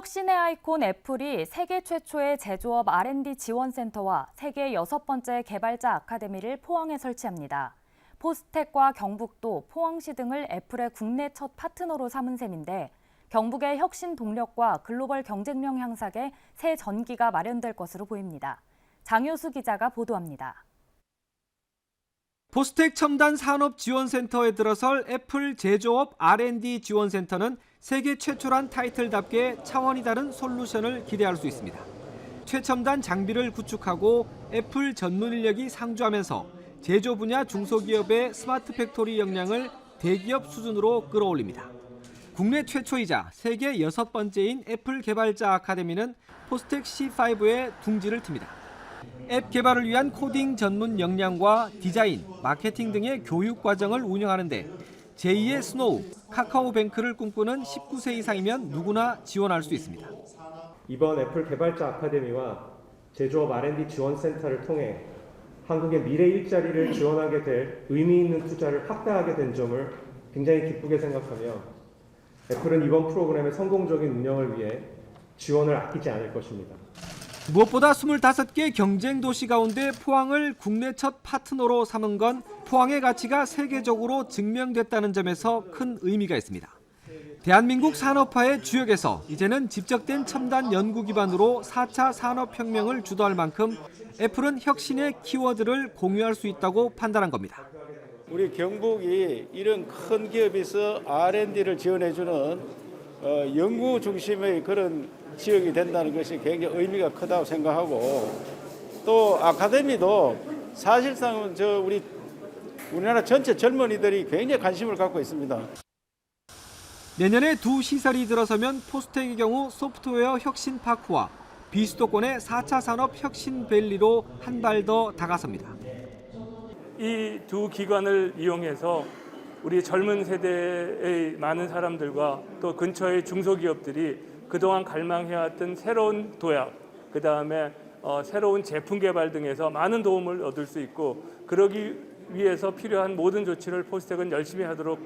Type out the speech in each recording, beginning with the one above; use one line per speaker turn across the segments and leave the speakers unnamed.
혁신의 아이콘 애플이 세계 최초의 제조업 R&D 지원센터와 세계 여섯 번째 개발자 아카데미를 포항에 설치합니다. 포스텍과 경북도, 포항시 등을 애플의 국내 첫 파트너로 삼은 셈인데 경북의 혁신 동력과 글로벌 경쟁력 향상에 새 전기가 마련될 것으로 보입니다. 장효수 기자가 보도합니다.
포스텍 첨단 산업 지원센터에 들어설 애플 제조업 R&D 지원센터는 세계 최초란 타이틀답게 차원이 다른 솔루션을 기대할 수 있습니다. 최첨단 장비를 구축하고 애플 전문 인력이 상주하면서 제조 분야 중소기업의 스마트 팩토리 역량을 대기업 수준으로 끌어올립니다. 국내 최초이자 세계 여섯 번째인 애플 개발자 아카데미는 포스텍 C5의 둥지를 틉니다. 앱 개발을 위한 코딩 전문 역량과 디자인, 마케팅 등의 교육 과정을 운영하는데 제2의 스노우, 카카오뱅크를 꿈꾸는 19세 이상이면 누구나 지원할 수 있습니다.
이번 애플 개발자 아카데미와 제조업 R&D 지원센터를 통해 한국의 미래 일자리를 지원하게 될 의미 있는 투자를 확대하게 된 점을 굉장히 기쁘게 생각하며 애플은 이번 프로그램의 성공적인 운영을 위해 지원을 아끼지 않을 것입니다.
무엇보다 25개 경쟁 도시 가운데 포항을 국내 첫 파트너로 삼은 건 포항의 가치가 세계적으로 증명됐다는 점에서 큰 의미가 있습니다. 대한민국 산업화의 주역에서 이제는 집적된 첨단 연구 기반으로 4차 산업혁명을 주도할 만큼 애플은 혁신의 키워드를 공유할 수 있다고 판단한 겁니다.
우리 경북이 이런 큰 기업에서 R&D를 지원해주는 어, 연구 중심의 그런 지역이 된다는 것이 굉장히 의미가 크다고 생각하고 또 아카데미도 사실상은 저 우리 우리나라 전체 젊은이들이 굉장히 관심을 갖고 있습니다.
내년에 두 시설이 들어서면 포스텍의 경우 소프트웨어 혁신 파크와 비수도권의 4차 산업 혁신 밸리로 한 발 더 다가섭니다.
이 두 기관을 이용해서 우리 젊은 세대의 많은 사람들과 또 근처의 중소기업들이 그동안 갈망해왔던 새로운 도약, 그 다음에 어, 새로운 제품 개발 등에서 많은 도움을 얻을 수 있고 그러기 위해서 필요한 모든 조치를 포스텍은 열심히 하도록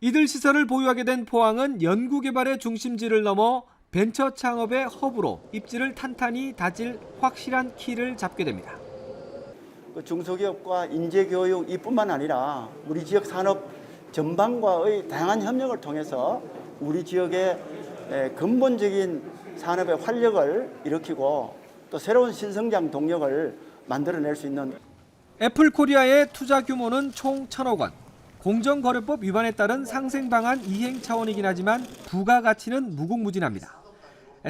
이들 시설을 보유하게 된 포항은 연구개발의 중심지를 넘어 벤처 창업의 허브로 입지를 탄탄히 다질 확실한 키를 잡게 됩니다.
그 중소기업과 인재교육 이뿐만 아니라 우리 지역 산업 전반과의 다양한 협력을 통해서 우리 지역의 에, 근본적인 산업의 활력을 일으키고 또 새로운 신성장 동력을 만들어낼 수 있는
애플 코리아의 투자 규모는 총 1천억 원. 공정거래법 위반에 따른 상생 방안 이행 차원이긴 하지만 부가 가치는 무궁무진합니다.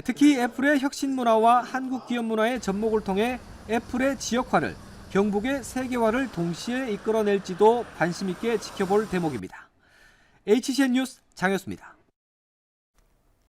특히 애플의 혁신 문화와 한국 기업 문화의 접목을 통해 애플의 지역화를 경북의 세계화를 동시에 이끌어낼지도 관심 있게 지켜볼 대목입니다. HCN 뉴스 장효수입니다.